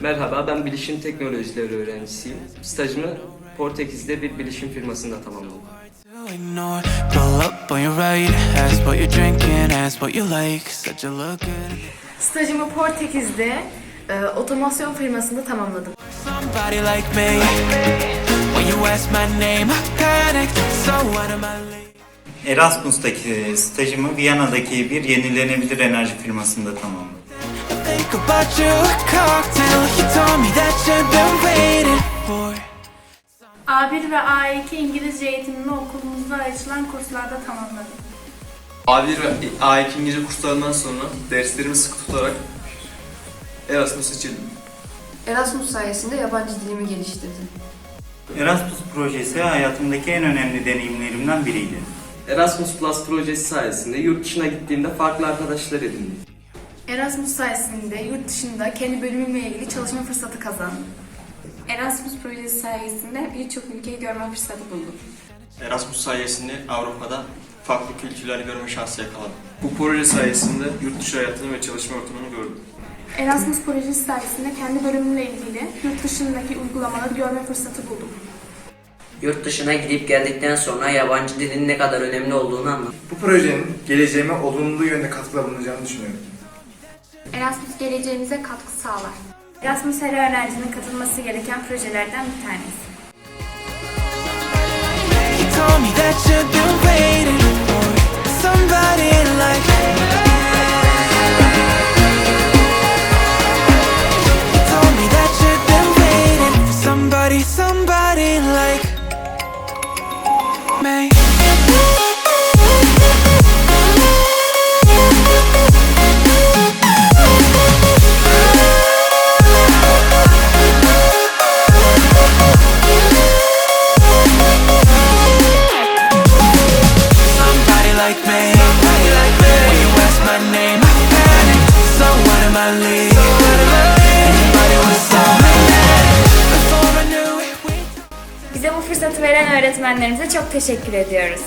Merhaba, ben bilişim teknolojileri öğrencisiyim. Stajımı Portekiz'de bir bilişim firmasında tamamladım. Stajımı Portekiz'de e, otomasyon firmasında tamamladım. Erasmus'taki stajımı Viyana'daki bir yenilenebilir enerji firmasında tamamladım. I think about you, a cocktail. You told me that you've been waiting for. A1 ve A2 İngilizce eğitimimi okulumuzda açılan kurslarda tamamladım. A1 ve A2 İngilizce kurslarından sonra derslerimi sıkı tutarak Erasmus seçildim. Erasmus sayesinde yabancı dilimi geliştirdim. Erasmus projesi hayatımdaki en önemli deneyimlerimden biriydi. Erasmus Plus projesi sayesinde yurt dışına gittiğimde farklı arkadaşlar edindim. Erasmus sayesinde yurt dışında kendi bölümümle ilgili çalışma fırsatı kazandım. Erasmus projesi sayesinde birçok ülkeyi görme fırsatı buldum. Erasmus sayesinde Avrupa'da farklı kültürleri görme şansı yakaladım. Bu proje sayesinde yurt dışı hayatını ve çalışma ortamını gördüm. Erasmus projesi sayesinde kendi bölümümle ilgili yurt dışındaki uygulamaları görme fırsatı buldum. Yurt dışına gidip geldikten sonra yabancı dilin ne kadar önemli olduğunu anladım. Bu projenin geleceğime olumlu yönde katkıda bulunacağını düşünüyorum. Erasmus geleceğimize katkı sağlar. Erasmus her öğrencinin katılması gereken projelerden bir tanesi. Me. Bize bu fırsatı veren öğretmenlerimize çok teşekkür ediyoruz.